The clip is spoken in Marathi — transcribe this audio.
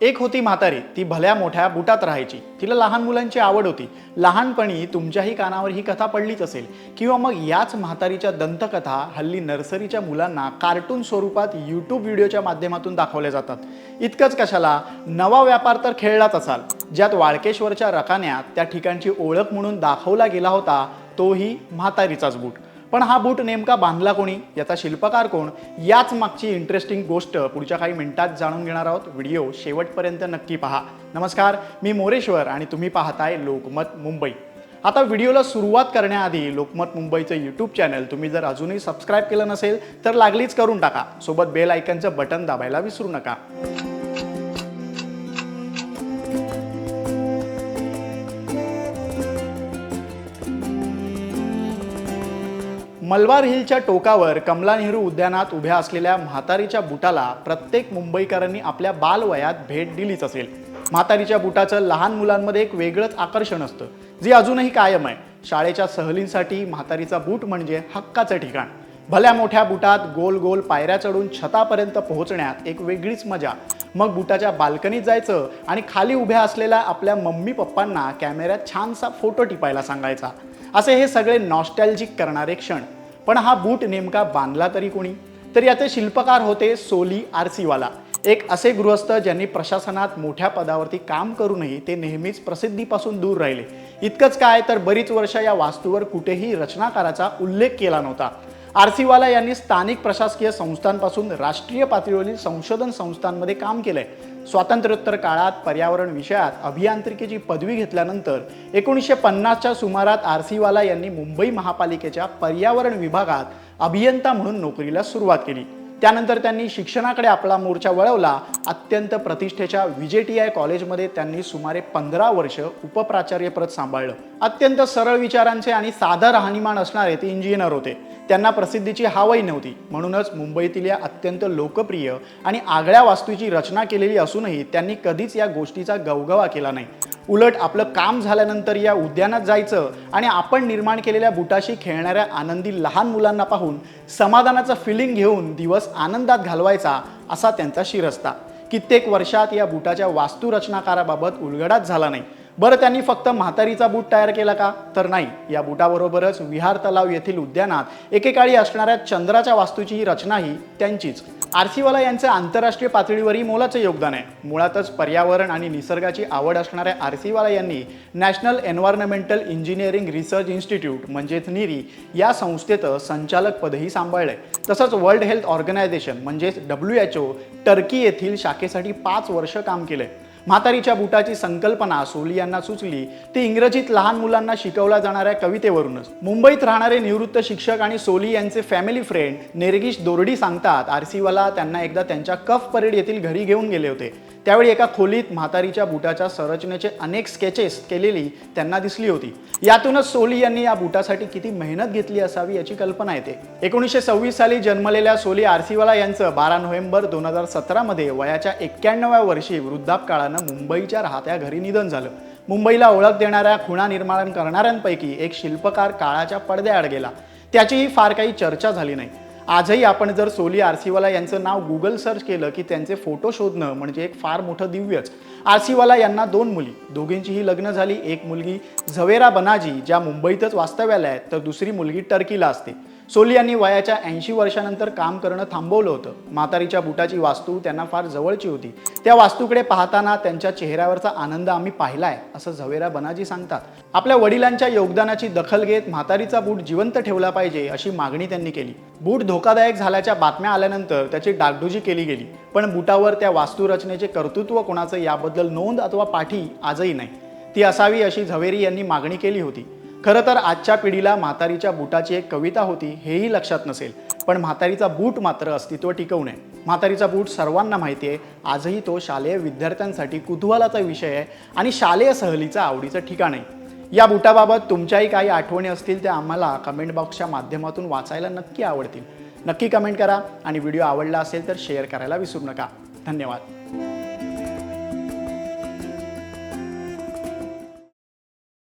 एक होती म्हातारी ती भल्या मोठ्या बुटात राहायची. तिला लहान मुलांची आवड होती. लहानपणी तुमच्याही कानावर ही कथा पडलीच असेल. किंवा मग याच म्हातारीच्या दंतकथा हल्ली नर्सरीच्या मुलांना कार्टून स्वरूपात यूट्यूब व्हिडिओच्या माध्यमातून दाखवल्या जातात. इतकंच कशाला नवा व्यापार तर खेळलाच असाल. ज्यात वाळकेश्वरच्या रकान्यात त्या ठिकाणची ओळख म्हणून दाखवला गेला होता तोही म्हातारीचाच बूट. पण हा बूट नेमका बांधला कोणी? याचा शिल्पकार कोण? याच मागची इंटरेस्टिंग गोष्ट पुढच्या काही मिनिटात जाणून घेणार आहोत. व्हिडिओ शेवटपर्यंत नक्की पहा. नमस्कार मी मोरेश्वर आणि तुम्ही पाहताय लोकमत मुंबई. आता व्हिडिओला सुरुवात करण्याआधी लोकमत मुंबईचं यूट्यूब चॅनल तुम्ही जर अजूनही सबस्क्राईब केलं नसेल तर लागलीच करून टाका. सोबत बेल आयकनचं बटन दाबायला विसरू नका. मलबार हिलच्या टोकावर कमला नेहरू उद्यानात उभ्या असलेल्या म्हातारीच्या बुटाला प्रत्येक मुंबईकरांनी आपल्या बालवयात भेट दिलीच असेल. म्हातारीच्या बुटाचं लहान मुलांमध्ये एक वेगळंच आकर्षण असतं जे अजूनही कायम आहे. शाळेच्या सहलींसाठी म्हातारीचा बूट म्हणजे हक्काचं ठिकाण. भल्या मोठ्या बुटात गोल गोल पायऱ्या चढून छतापर्यंत पोहोचण्यात एक वेगळीच मजा. मग बुटाच्या बाल्कनीत जायचं आणि खाली उभ्या असलेल्या आपल्या मम्मी पप्पांना कॅमेऱ्यात छानसा फोटो टिपायला सांगायचा. असे हे सगळे नॉस्टॅल्जिक करणारे क्षण. पण हा बूट नेमका बांधला तरी कोणी? तर याचे शिल्पकार होते सोली आरसीवाला. एक असे गृहस्थ ज्यांनी प्रशासनात मोठ्या पदावरती काम करूनही ते नेहमीच प्रसिद्धीपासून दूर राहिले. इतकंच काय तर बरीच वर्ष या वास्तूवर कुठेही रचनाकाराचा उल्लेख केला नव्हता. आरसीवाला यांनी स्थानिक प्रशासकीय संस्थांपासून राष्ट्रीय पातळीवरील संशोधन संस्थांमध्ये काम केलंय. स्वातंत्र्योत्तर काळात पर्यावरण विषयात अभियांत्रिकीची पदवी घेतल्यानंतर एकोणीसशे पन्नासच्या सुमारात आरसीवाला यांनी मुंबई महापालिकेच्या पर्यावरण विभागात अभियंता म्हणून नोकरीला सुरुवात केली. त्यानंतर त्यांनी शिक्षणाकडे आपला मोर्चा वळवला. अत्यंत प्रतिष्ठेच्या विजेटीआय कॉलेजमध्ये त्यांनी सुमारे पंधरा वर्ष उपप्राचार्यपद सांभाळलं. अत्यंत सरळ विचारांचे आणि साधं राहणीमान असणारे ते इंजिनियर होते. त्यांना प्रसिद्धीची हावही नव्हती. म्हणूनच मुंबईतील या अत्यंत लोकप्रिय आणि आगळ्या वास्तूची रचना केलेली असूनही त्यांनी कधीच या गोष्टीचा गवगवा केला नाही. उलट आपलं काम झाल्यानंतर या उद्यानात जायचं आणि आपण निर्माण केलेल्या बुटाशी खेळणाऱ्या आनंदी लहान मुलांना पाहून समाधानाचं फिलिंग घेऊन दिवस आनंदात घालवायचा असा त्यांचा शिरस्ता. कित्येक वर्षात या बुटाच्या वास्तुरचनाकाराबाबत उलगडाच झाला नाही. बरं त्यांनी फक्त म्हातारीचा बूट तयार केला का? तर नाही. या बुटाबरोबरच विहार तलाव येथील उद्यानात एकेकाळी असणाऱ्या चंद्राच्या वास्तूची ही रचनाही त्यांचीच. आरसीवाला यांचं आंतरराष्ट्रीय पातळीवरही मोलाचं योगदान आहे. मुळातच पर्यावरण आणि निसर्गाची आवड असणाऱ्या आरसीवाला यांनी National Environmental Engineering Research Institute म्हणजेच निरी या संस्थेचं संचालक पदही सांभाळलंय. तसंच वर्ल्ड हेल्थ ऑर्गनायझेशन म्हणजेच डब्ल्यू एच ओ टर्की येथील शाखेसाठी पाच वर्ष काम केलंय. म्हातारीच्या बुटाची संकल्पना सोली यांना सुचली. ती इंग्रजीत लहान मुलांना शिकवल्या जाणाऱ्या कवितेवरूनच. मुंबईत राहणारे निवृत्त शिक्षक आणि सोली यांचे फॅमिली फ्रेंड नेरगिश दोरडी सांगतात आरसीवाला त्यांना एकदा त्यांच्या कफ परेड येथील घरी घेऊन गेले होते. त्यावेळी एका खोलीत म्हातारीच्या बुटाच्या संरचनेचे अनेक स्केचेस केलेली त्यांना दिसली होती. यातूनच सोली यांनी या बुटासाठी किती मेहनत घेतली असावी याची कल्पना येते. एकोणीसशे सव्वीस साली जन्मलेल्या सोली आरसीवाला यांचं बारा नोव्हेंबर दोन हजार सतरामध्ये वयाच्या एक्क्याण्णव्या वर्षी वृद्धापकाळानं मुंबईच्या राहत्या घरी निधन झालं. मुंबईला ओळख देणाऱ्या खुणा निर्माण करणाऱ्यांपैकी एक शिल्पकार काळाच्या पडद्याआड गेला. त्याचीही फार काही चर्चा झाली नाही. आजही आपण जर सोली आरसीवाला यांचं नाव गुगल सर्च केलं की त्यांचे फोटो शोधणं म्हणजे एक फार मोठं दिव्यच. आरसीवाला यांना दोन मुली. दोघींचीही लग्न झाली. एक मुलगी झवेरा बनाजी ज्या मुंबईतच वास्तव्याला आहेत तर दुसरी मुलगी टर्कीला असते. सोली यांनी वयाच्या ऐंशी वर्षानंतर काम करणं थांबवलं होतं. म्हातारीच्या बुटाची वास्तू त्यांना फार जवळची होती. त्या वास्तूकडे पाहताना त्यांच्या चेहऱ्यावरचा आनंद आम्ही पाहिलाय असं झवेरा बनाजी सांगतात. आपल्या वडिलांच्या योगदानाची दखल घेत म्हातारीचा बूट जिवंत ठेवला पाहिजे अशी मागणी त्यांनी केली. बूट धोकादायक झाल्याच्या बातम्या आल्यानंतर त्याची डागडुजी केली गेली. पण बुटावर त्या वास्तुरचनेचे कर्तृत्व कोणाचं याबद्दल नोंद अथवा पाठी आजही नाही. ती असावी अशी झवेरी यांनी मागणी केली होती. खरं तर आजच्या पिढीला म्हातारीच्या बुटाची एक कविता होती हेही लक्षात नसेल. पण म्हातारीचा बूट मात्र अस्तित्व टिकवू नये. म्हातारीचा बूट सर्वांना माहिती आहे. आजही तो शालेय विद्यार्थ्यांसाठी कुतूहलाचा विषय आहे आणि शालेय सहलीचं आवडीचं ठिकाण आहे. या बुटाबाबत तुमच्याही काही आठवणी असतील त्या आम्हाला कमेंट बॉक्सच्या माध्यमातून वाचायला नक्की आवडतील. नक्की कमेंट करा आणि व्हिडिओ आवडला असेल तर शेअर करायला विसरू नका. धन्यवाद.